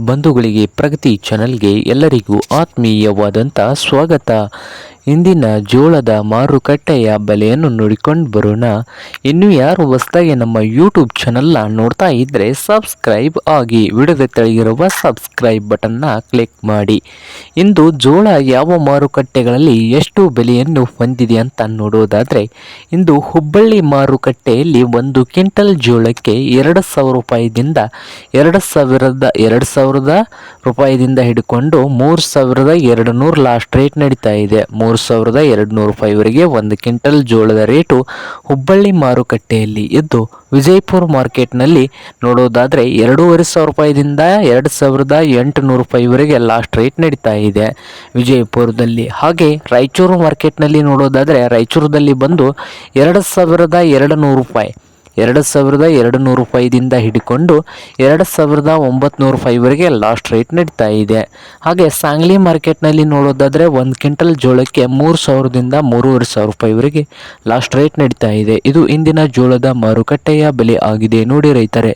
ಬಂಧುಗಳಿಗೆ ಪ್ರಗತಿ ಚಾನಲ್ಗೆ ಎಲ್ಲರಿಗೂ ಆತ್ಮೀಯವಾದಂಥ ಸ್ವಾಗತ. ಇಂದಿನ ಜೋಳದ ಮಾರುಕಟ್ಟೆಯ ಬೆಲೆಯನ್ನು ನೋಡಿಕೊಂಡು ಬರೋಣ. ಇನ್ನು ಯಾರು ಹೊಸದಾಗಿ ನಮ್ಮ ಯೂಟ್ಯೂಬ್ ಚಾನಲ್ನ ನೋಡ್ತಾ ಇದ್ದರೆ ಸಬ್ಸ್ಕ್ರೈಬ್ ಆಗಿ ವಿಡಿಯೋದ ತೆಳಗಿರುವ ಸಬ್ಸ್ಕ್ರೈಬ್ ಬಟನ್ನ ಕ್ಲಿಕ್ ಮಾಡಿ. ಇಂದು ಜೋಳ ಯಾವ ಮಾರುಕಟ್ಟೆಗಳಲ್ಲಿ ಎಷ್ಟು ಬೆಲೆಯನ್ನು ಹೊಂದಿದೆ ಅಂತ ನೋಡೋದಾದರೆ, ಇಂದು ಹುಬ್ಬಳ್ಳಿ ಮಾರುಕಟ್ಟೆಯಲ್ಲಿ ಒಂದು ಕ್ವಿಂಟಲ್ ಜೋಳಕ್ಕೆ ಎರಡು ಸಾವಿರ ರೂಪಾಯಿದಿಂದ ಎರಡು ಸಾವಿರದ ಎರಡು ಸಾವಿರದ ರೂಪಾಯಿದಿಂದ ಹಿಡ್ಕೊಂಡು ಮೂರು ಸಾವಿರದ ಎರಡು ನೂರು ಲಾಸ್ಟ್ ರೇಟ್ ನಡೀತಾ ಇದೆ. ಮೂರು ಸಾವಿರದ ಎರಡು ನೂರು ರೂಪಾಯಿವರೆಗೆ ಒಂದು ಕ್ವಿಂಟಲ್ ಜೋಳದ ರೇಟು ಹುಬ್ಬಳ್ಳಿ ಮಾರುಕಟ್ಟೆಯಲ್ಲಿ ಇದ್ದು, ವಿಜಯಪುರ ಮಾರ್ಕೆಟ್ನಲ್ಲಿ ನೋಡೋದಾದರೆ ಎರಡೂವರೆ ಸಾವಿರ ರೂಪಾಯಿದಿಂದ ಎರಡು ಸಾವಿರದ ಎಂಟುನೂರು ರೂಪಾಯಿವರೆಗೆ ಲಾಸ್ಟ್ ರೇಟ್ ನಡೀತಾ ಇದೆ. ವಿಜಯಪುರದಲ್ಲಿ ಹಾಗೆ ರಾಯಚೂರು ಮಾರ್ಕೆಟ್ನಲ್ಲಿ ನೋಡೋದಾದರೆ ರಾಯಚೂರದಲ್ಲಿ ಬಂದು ಎರಡು ಸಾವಿರದ ಎರಡು ನೂರು ರೂಪಾಯಿ. ಎರಡು ಸಾವಿರದ ಎರಡು ನೂರು ರೂಪಾಯಿದಿಂದ ಹಿಡ್ಕೊಂಡು ಎರಡು ಸಾವಿರದ ಒಂಬತ್ನೂರು ರೂಪಾಯಿವರೆಗೆ ಲಾಸ್ಟ್ ರೇಟ್ ನಡೀತಾ ಇದೆ. ಹಾಗೆ ಸಾಂಗ್ಲಿ ಮಾರ್ಕೆಟ್ನಲ್ಲಿ ನೋಡೋದಾದರೆ ಒಂದು ಕ್ವಿಂಟಲ್ ಜೋಳಕ್ಕೆ ಮೂರು ಸಾವಿರದಿಂದ ಮೂರುವರೆ ಸಾವಿರ ರೂಪಾಯಿವರೆಗೆ ಲಾಸ್ಟ್ ರೇಟ್ ನಡೀತಾ ಇದೆ. ಇದು ಇಂದಿನ ಜೋಳದ ಮಾರುಕಟ್ಟೆಯ ಬೆಲೆ ಆಗಿದೆ ನೋಡಿ ರೈತರೆ.